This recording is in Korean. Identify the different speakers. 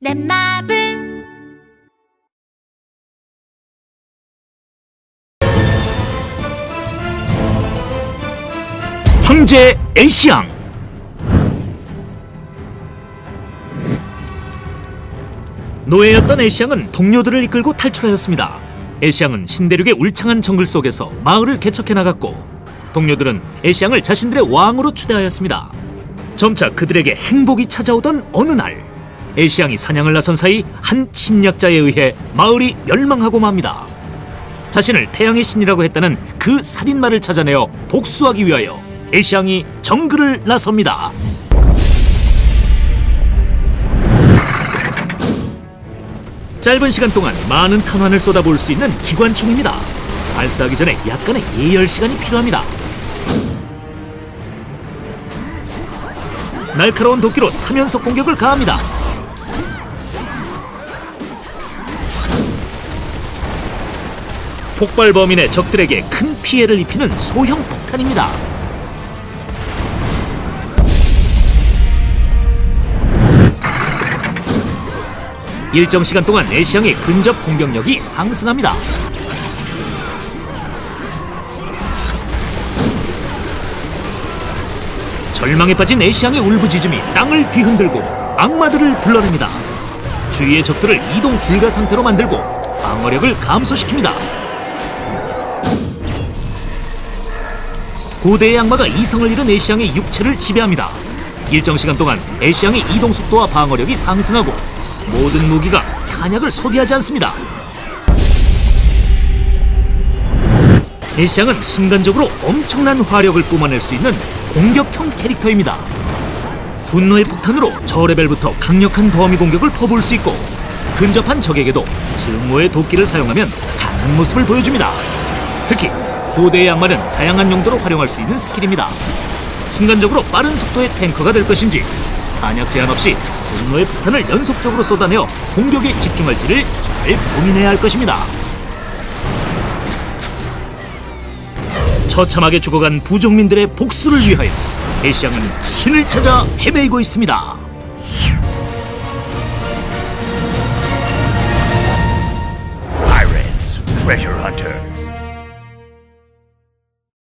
Speaker 1: 내 맘을
Speaker 2: 황제 애시앙 노예였던 애시앙은 동료들을 이끌고 탈출하였습니다. 애시앙은 신대륙의 울창한 정글 속에서 마을을 개척해 나갔고 동료들은 애시앙을 자신들의 왕으로 추대하였습니다. 점차 그들에게 행복이 찾아오던 어느 날 애시앙이 사냥을 나선 사이 한 침략자에 의해 마을이 멸망하고 맙니다. 자신을 태양의 신이라고 했다는 그 살인마를 찾아내어 복수하기 위하여 애시앙이 정글을 나섭니다. 짧은 시간 동안 많은 탄환을 쏟아볼 수 있는 기관총입니다. 발사하기 전에 약간의 예열 시간이 필요합니다. 날카로운 도끼로 사면석 공격을 가합니다. 폭발 범인의 적들에게 큰 피해를 입히는 소형 폭탄입니다. 일정 시간 동안 애시앙의 근접 공격력이 상승합니다. 절망에 빠진 애시앙의 울부짖음이 땅을 뒤흔들고 악마들을 불러냅니다. 주위의 적들을 이동 불가 상태로 만들고 방어력을 감소시킵니다. 고대의 악마가 이성을 잃은 애시앙의 육체를 지배합니다. 일정 시간 동안 애시앙의 이동 속도와 방어력이 상승하고 모든 무기가 탄약을 소비하지 않습니다. 애시앙은 순간적으로 엄청난 화력을 뿜어낼 수 있는 공격형 캐릭터입니다. 분노의 폭탄으로 저레벨부터 강력한 범위 공격을 퍼부을 수 있고 근접한 적에게도 증오의 도끼를 사용하면 강한 모습을 보여줍니다. 특히 고대의 악마는 다양한 용도로 활용할 수 있는 스킬입니다. 순간적으로 빠른 속도의 탱커가 될 것인지 탄약 제한 없이 분노의 폭탄을 연속적으로 쏟아내어 공격에 집중할지를 잘 고민해야 할 것입니다. 처참하게 죽어간 부족민들의 복수를 위하여 애시앙은 신을 찾아 헤매고 있습니다.
Speaker 3: Pirates, hunters.